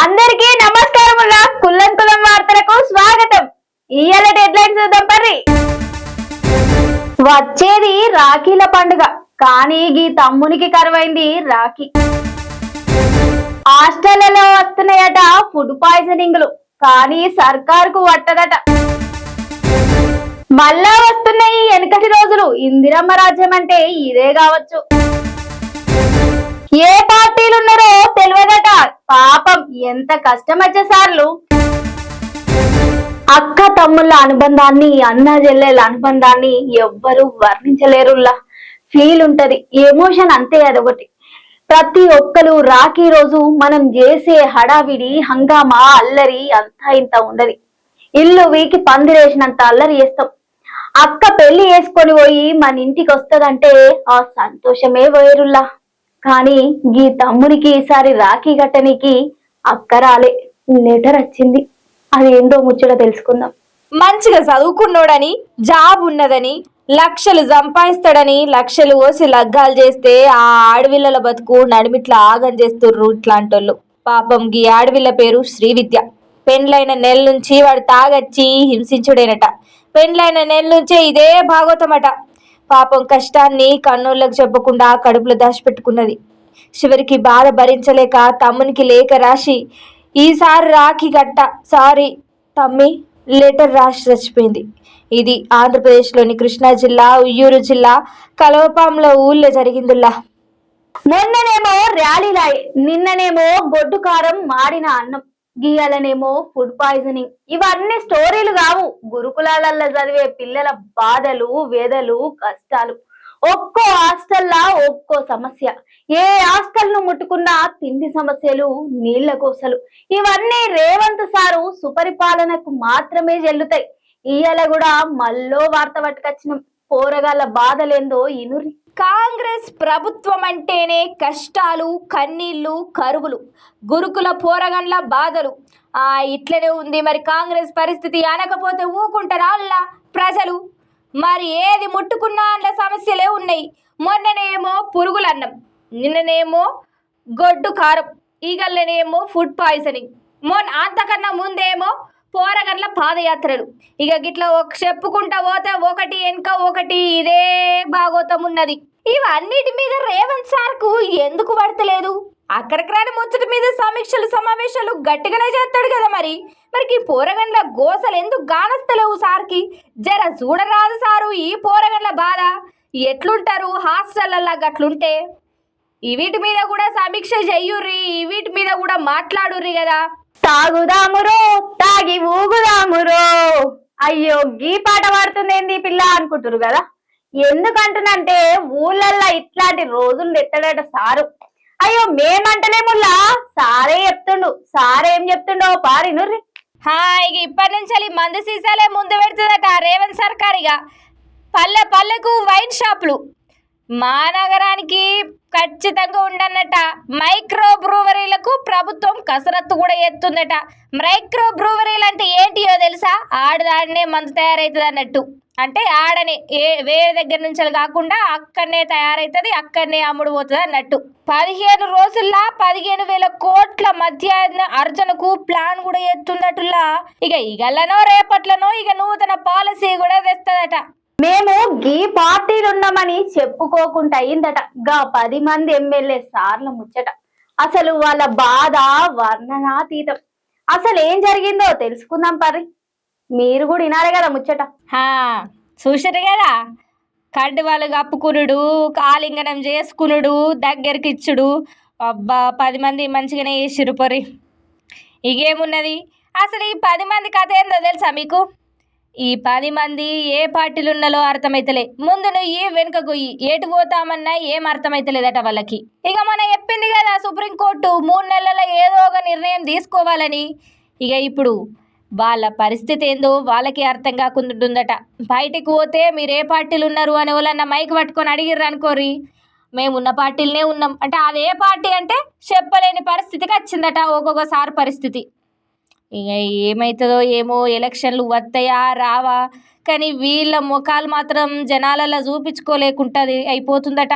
అందరికీ నమస్కారం కుల్లం కులం వార్తలకు స్వాగతం. ఇయ్యాల డెడ్లైన్ చూద్దాం పర్రి. వచ్చేది రాఖీల పండుగ. కానీ ఈ తమ్మునికి కరువైంది రాఖీ. హాస్టళ్ళలో వస్తున్నాయట ఫుడ్ పాయిజనింగ్లు. కానీ సర్కారుకు పట్టదట మళ్ళా వస్తున్నాయి వెనకటి రోజులు ఇందిరమ్మ రాజ్యం అంటే ఇదే కావచ్చు. ఏ పార్టీ ఎంత కష్టం వచ్చేసార్లు అక్క తమ్ముళ్ళ అనుబంధాన్ని అన్న చెల్లెల అనుబంధాన్ని ఎవ్వరు వర్ణించలేరుల్లా. ఫీల్ ఉంటది ఎమోషన్ అంతే అదొకటి. ప్రతి ఒక్కరు రాఖీ రోజు మనం చేసే హడావిడి హంగామా అల్లరి అంతా ఇంత ఉండదు. ఇల్లు వీకి పందిరేసినంత అల్లరి చేస్తాం. అక్క పెళ్ళి చేసుకొని పోయి మన ఇంటికి వస్తదంటే ఆ సంతోషమే వేరుల్లా. కానీ గీ తమ్మునికి ఈసారి రాఖీ కట్టనికి అక్క రాలే లెటర్ వచ్చింది. అది ఏందో ముచ్చట తెలుసుకుందాం. మంచిగా చదువుకున్నోడని జాబ్ ఉన్నదని లక్షలు సంపాదిస్తాడని లక్షలు ఓసి లగ్గాలు చేస్తే ఆ ఆడవిల్లల బతుకు నడిమిట్లా ఆగం చేస్తుర్రు ఇట్లాంటోళ్ళు. పాపం గీ ఆడవిల్ల పేరు శ్రీవిద్య. పెండ్లైన నెల నుంచి వాడు తాగచ్చి హింసించుడేనట. పెండ్లైన నెల నుంచే ఇదే భాగవతమట పాపం కష్టాన్ని కన్నోళ్ళకు చెప్పకుండా కడుపులో దాచిపెట్టుకున్నది. చివరికి బాధ భరించలేక తమ్మునికి లేఖ రాసి ఈసారి రాఖీ గట్ట సారీ తమ్మి లెటర్ రాసి చచ్చిపోయింది. ఇది ఆంధ్రప్రదేశ్లోని కృష్ణా జిల్లా ఉయ్యూరు జిల్లా కలవపాంలో ఊళ్ళో జరిగిందిలా మొన్ననేమో ర్యాలీలాయ్ నిన్ననేమో గొడ్డు కారం మాడిన అన్నం గీయాలనేమో ఫుడ్ పాయిజనింగ్. ఇవన్నీ స్టోరీలు కావు. గురుకులాలల్లో చదివే పిల్లల బాధలు వేదలు కష్టాలు. ఒక్కో హాస్టల్లా ఒక్కో సమస్య. ఏ హాస్టల్ను ముట్టుకున్నా తిండి సమస్యలు నీళ్ళ కోసలు. ఇవన్నీ రేవంత్ సారు సుపరిపాలనకు మాత్రమే చెల్లుతాయి ఇయ్యాల కూడా మళ్ళో వార్త పట్టుకొచ్చిన. పోరగాళ్ళ బాధలేందో ఇనురి. కాంగ్రెస్ ప్రభుత్వం అంటేనే కష్టాలు కన్నీళ్ళు కరువులు. గురుకుల పోరగండ్ల బాధలు. ఆ ఇట్లనే ఉంది మరి కాంగ్రెస్ పరిస్థితి అనకపోతే ఊకుంటారా అల్లా? ప్రజలు మరి ఏది ముట్టుకున్నా అందులో సమస్యలే ఉన్నాయి. మొన్ననేమో పురుగులు అన్నం నిన్ననేమో గొడ్డు కారం ఈగల్లనేమో ఫుడ్ పాయిజనింగ్. మొన్న అంతకన్నా ముందేమో పోరగండ్ల పాదయాత్రలు. ఇక గిట్లా ఒక చెప్పుకుంటా పోతే ఒకటి వెనుక ఒకటి ఇదే భాగోతం ఉన్నది. ఇవన్నిటి మీద రేవంత్ సార్కు ఎందుకు పడతలేదు? అక్కడికి రాని ముచ్చట మీద సమీక్షలు సమావేశాలు గట్టిగానే చేస్తాడు కదా మరి. మరికి ఈ పోరగండ్ల గోసలు ఎందుకు గానస్తలేవు సార్కి? జర చూడరాదు సారు ఈ పోరగండ్ల బాధ. ఎట్లుంటారు హాస్టల్లల్లా గట్లుంటే? ఈ వీటి మీద కూడా సమీక్ష చెయ్యుర్రి వీటి మీద కూడా మాట్లాడుర్రి కదా. తాగుదామురో తాగి ఊగుదామురో అయ్యో గీ పాట పాడుతుంది ఏంది పిల్ల అనుకుంటురు కదా. ఎందుకంటున్నంటే ఊళ్ళల్లో ఇట్లాంటి రోజులు ఎత్తడట సారు. అయ్యో మేమంటలేముల్లా సారే చెప్తుండు. సారేం చెప్తుండో పారి నుర్రి. హాయ్ ఇప్పటి నుంచి మందు సీసాలే ముందు పెడుతుందట రేవంత్ సర్కార్ ఇక పల్లె పల్లెకు వైన్ షాపులు. మా నగరానికి ఖచ్చితంగా ఉండన్నట. మైక్రో బ్రూవరీలకు ప్రభుత్వం కసరత్తు కూడా ఎత్తుందట మైక్రో బ్రూవరీలు అంటే ఏంటియో తెలుసా? ఆడదాడనే మందు తయారవుతుంది అన్నట్టు అంటే ఆడనే ఏ వేరే దగ్గర నుంచి కాకుండా అక్కడనే తయారవుతుంది అక్కడనే అమ్ముడు పోతుంది అన్నట్టు. పదిహేను రోజుల్లో పదిహేను వేల కోట్ల మధ్య అర్జునకు ప్లాన్ కూడా ఎత్తుందటులా ఇక ఇగలనో రేపట్లనో ఇక నూతన పాలసీ కూడా తెస్తుందట. మేము గీ పార్టీలు ఉన్నామని చెప్పుకోకుండా అయిందట. గా పది మంది ఎమ్మెల్యే సార్ల ముచ్చట. అసలు వాళ్ళ బాధ వర్ణనాతీతం. అసలు ఏం జరిగిందో తెలుసుకుందాం పరి మీరు కూడా వినాలి కదా ముచ్చట. చూసారు కదా? కడ్డు వాళ్ళు కప్పుకునుడు కాలింగనం చేసుకునుడు దగ్గరికి ఇచ్చుడు అబ్బా పది మంది మంచిగానే చేసిరు పొరి. ఇగేమున్నది? అసలు ఈ పది మంది కథ ఏందో తెలుసా మీకు? ఈ పది మంది ఏ పార్టీలు ఉన్నలో అర్థమైతలే. ముందు నువ్వు వెనుక గొయ్యి? ఏటు పోతామన్నా ఏం అర్థమైతలేదట వాళ్ళకి. ఇక మన చెప్పింది కదా సుప్రీంకోర్టు మూడు నెలల ఏదో ఒక నిర్ణయం తీసుకోవాలని. ఇక ఇప్పుడు వాళ్ళ పరిస్థితి ఏందో వాళ్ళకి అర్థం కాకుంటుందట బయటికి పోతే మీరు ఏ పార్టీలు ఉన్నారు అని వాళ్ళన్న మైక్ పట్టుకొని అడిగిర్రు అనుకోరి మేము ఉన్న పార్టీలనే ఉన్నాం. అంటే అది ఏ పార్టీ అంటే చెప్పలేని పరిస్థితికి వచ్చిందట ఒక్కొక్కసారి పరిస్థితి. ఇక ఏమవుతుందో ఏమో ఎలక్షన్లు వస్తాయా రావా. కానీ వీళ్ళ ముఖాలు మాత్రం జనాలలో చూపించుకోలేకుంటుంది అయిపోతుందట.